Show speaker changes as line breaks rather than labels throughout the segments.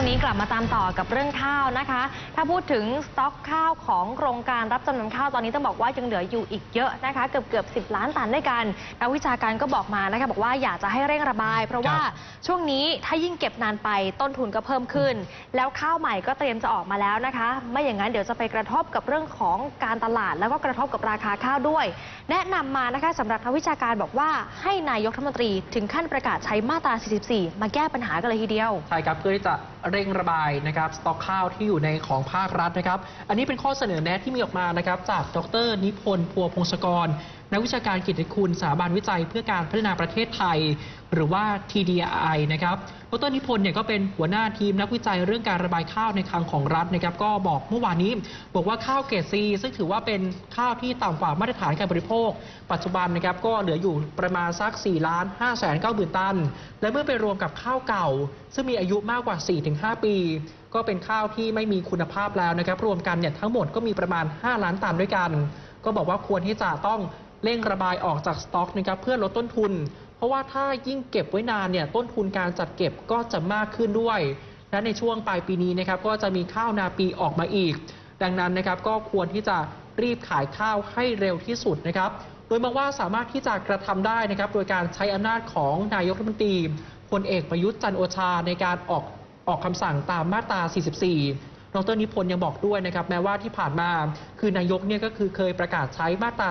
วงนี้กลับมาตามต่อกับเรื่องข้าวนะคะ ถ้าพูดถึงสต็อกข้าวของโครงการรับจำนำข้าวตอนนี้ต้องบอกว่ายังเหลืออยู่อีกเยอะนะคะ เกือบเกือบสิล้านตันด้วยกันนักวิชาการก็บอกมานะคะบอกว่าอยากจะให้เร่งระบาย เพราะว่าช่วงนี้ถ้ายิ่งเก็บนานไปต้นทุนก็เพิ่มขึ้น แล้วข้าวใหม่ก็เตรียมจะออกมาแล้วนะคะ ไม่อย่างนั้นเดี๋ยวจะไปกระทบกับเรื่องของการตลาด แล้วก็กระทบกับราคาข้าวด้วย แนะนำมานะคะสำหรับนักวิชาการบอกว่าให้นายกรัฐมนตรีถึงขั้นประกาศใช้มาตรา 44 มาแก้ปัญหากันเลยทีเดียว
ใช่ครับเพื่อที่จะเร่งระบายนะครับสต็อกข้าวที่อยู่ในของภาครัฐนะครับ อันนี้เป็นข้อเสนอแนะที่มีออกมานะครับจากดรนิพนธ์พัวพงศกร นักวิชาการกิตติคุณสถาบันวิจัยเพื่อการพัฒนาประเทศไทย หรือว่า TDI นะครับดรนิพนธ์เนี่ยก็เป็นหัวหน้าทีมนักวิจัยเรื่องการระบายข้าวในคลังของรัฐนะครับ ก็บอกเมื่อวานนี้ บอกว่าข้าวเกรดซีซึ่งถือว่าเป็นข้าวที่ต่ำกว่ามาตรฐานการบริโภค ปัจจุบันนะครับก็เหลืออยู่ประมาณสัก4ล้าน5แสน9หมื่นตัน และเมื่อไปรวมกับข้าวเก่า ซึ่งมีอายุมากกว่า 4-5 ปี ก็เป็นข้าวที่ไม่มีคุณภาพแล้วนะครับ รวมกันเนี่ยทั้งหมดก็มีประมาณ 5 ล้านตันด้วยกัน ก็บอกว่าควรที่จะต้อง เร่งระบายออกจากสต็อกนะครับเพื่อลดต้นทุน เพราะว่าถ้ายิ่งเก็บไว้นานเนี่ยต้นทุนการจัดเก็บก็จะมากขึ้นด้วย และในช่วงปลายปีนี้นะครับก็จะมีข้าวนาปีออกมาอีก ดังนั้นนะครับก็ควรที่จะรีบขายข้าวให้เร็วที่สุดนะครับ โดยมองว่าสามารถที่จะกระทำได้นะครับโดยการใช้อำนาจของนายกรัฐมนตรีพลเอกประยุทธ์จันโอชาในการออกออกคำสั่งตามมาตรา 44 ดรนิพนธ์ยังบอกด้วยนะครับแม้ว่าที่ผ่านมา คือนายกเนี่ยก็คือเคยประกาศใช้มาตรา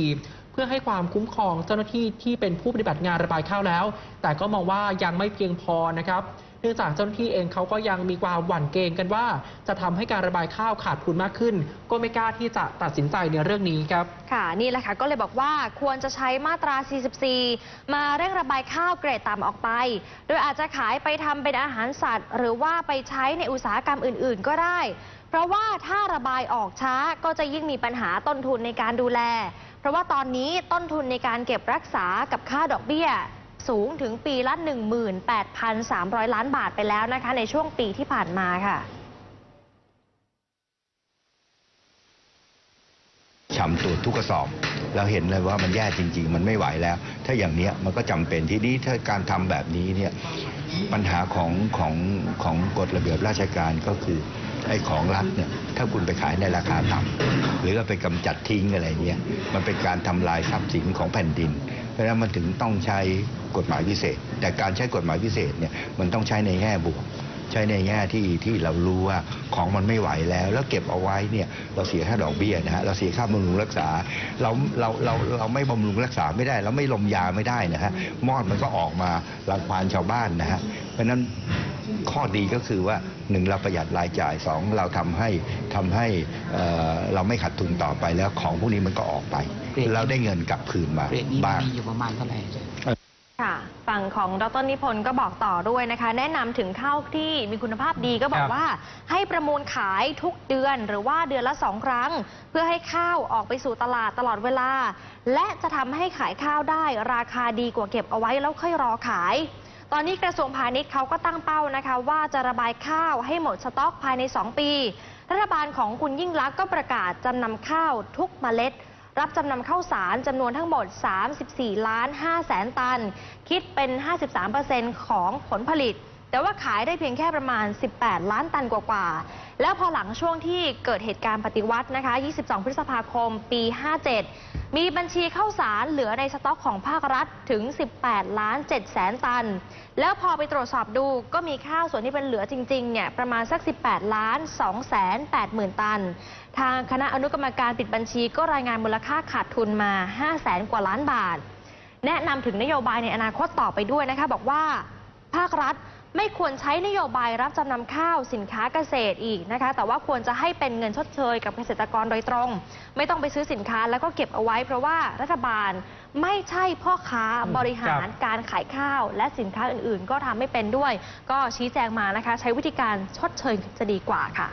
44 เพื่อให้ความคุ้มครองเจ้าหน้าที่ที่เป็นผู้ปฏิบัติงานระบายข้าวแล้ว แต่ก็มองว่ายังไม่เพียงพอนะครับ เนื่องจากเจ้าหน้าที่เองเขาก็ยังมีความหวั่นเกรงกันว่า จะทำให้การระบายข้าวขาดทุนมากขึ้น ก็ไม่กล้าที่จะตัดสินใจในเรื่องนี้ครับ
ค่ะนี่แหละค่ะก็เลยบอกว่าควรจะใช้มาตรา 44 มาเร่งระบายข้าวเกรดต่ำออกไป โดยอาจจะขายไปทำเป็นอาหารสัตว์ หรือว่าไปใช้ในอุตสาหกรรมอื่น ๆ ก็ได้ เพราะว่าถ้าระบายออกช้าก็จะยิ่งมีปัญหาต้นทุนในการดูแล เพราะว่าตอนนี้ต้นทุนในการเก็บรักษากับค่าดอกเบี้ย สูงถึงปีละ 18,300 ล้านบาทไปแล้วนะคะ ในช่วงปีที่ผ่านมาค่ะ
ฉ่ำตรวจทุกกระสอบ เราเห็นเลยว่ามันแย่จริง ๆ มันไม่ไหวแล้ว ถ้าอย่างเนี้ยมันก็จำเป็นทีนี้ถ้าการทำแบบนี้เนี่ยปัญหาของของของกฎระเบียบราชการก็คือไอ้ของรัฐเนี่ยถ้าคุณไปขายในราคาต่ำหรือเอาไปกำจัดทิ้งอะไรเงี้ยมันเป็นการทำลายทรัพย์สินของแผ่นดิน ราะฉะนั้นมันถึงต้องใช้กฎหมายพิเศษ แต่การใช้กฎหมายพิเศษเนี่ยมันต้องใช้ในแง่บวก ใช้ในแง่ที่ที่เรารู้ว่าของมันไม่ไหวแล้ว แล้วเก็บเอาไว้เนี่ยเราเสียค่าดอกเบี้ยนะฮะเราเสียค่าบำรุงรักษาเราเราเราเราไม่บำรุงรักษาไม่ได้ เราไม่ลมยาไม่ได้นะฮะมอดมันก็ออกมารังควานชาวบ้านนะฮะเพราะฉะนั้น ข้อดีก็คือว่าหนึ่งเราประหยัดรายจ่ายสองเราทำให้ทำให้เอ่อเราไม่ขาดทุนต่อไปแล้วของพวกนี้มันก็ออกไป เราได้เงินกลับคืนมา
เรทนี้มัน
บ้าง
มีอยู่ประมาณเท่าไหร่อาจารย์
ค่ะฝั่งของดรนิพนธ์ก็บอกต่อด้วยนะคะ แนะนำถึงข้าวที่มีคุณภาพดีก็บอ
ค
ก
รับ
ว่า ให้ประมูลขายทุกเดือนหรือว่าเดือนละสองครั้ง เพื่อให้ข้าวออกไปสู่ตลาดตลอดเวลา และจะทำให้ขายข้าวได้ราคาดีกว่าเก็บเอาไว้แล้วค่อยรอขาย ตอนนี้กระทรวงพาณิชย์เขาก็ตั้งเป้านะคะ ว่าจะระบายข้าวให้หมดสต็อกภายใน 2 ปี รัฐบาลของคุณยิ่งลักษณ์ก็ประกาศจำนำข้าวทุกเมล็ด รับจำนำข้าวสารจำนวนทั้งหมด 34 ล้าน5แสนตัน คิดเป็น 53%ของผลผลิต แต่ว่าขายได้เพียงแค่ประมาณ 18 ล้านตันกว่าๆ แล้วพอหลังช่วงที่เกิดเหตุการณ์ปฏิวัตินะคะ 22 พฤษภาคม ปี 57 มีบัญชีข้าวสารเหลือในสต็อกของภาครัฐถึง 18 ล้าน7แสนตัน แล้วพอไปตรวจสอบดูก็มีข้าวส่วนที่เป็นเหลือจริงๆเนี่ยประมาณสัก 18 ล้าน2แสน8หมื่นตัน ทางคณะอนุกรรมการปิดบัญชีก็รายงานมูลค่าขาดทุนมา5แสนกว่าล้านบาท แนะนำถึงนโยบายในอนาคตต่อไปด้วยนะคะบอกว่า ภาครัฐ ไม่ควรใช้นโยบายรับจำนำข้าวสินค้าเกษตรอีกนะคะ แต่ว่าควรจะให้เป็นเงินชดเชยกับเกษตรกรโดยตรง ไม่ต้องไปซื้อสินค้าแล้วก็เก็บเอาไว้ เพราะว่ารัฐบาลไม่ใช่พ่อค้า
อืม
บริหาร
ครับ
การขายข้าว และสินค้าอื่น ๆ ก็ทำไม่เป็นด้วย ก็ชี้แจงมานะคะ ใช้วิธีการชดเชยจะดีกว่าค่ะ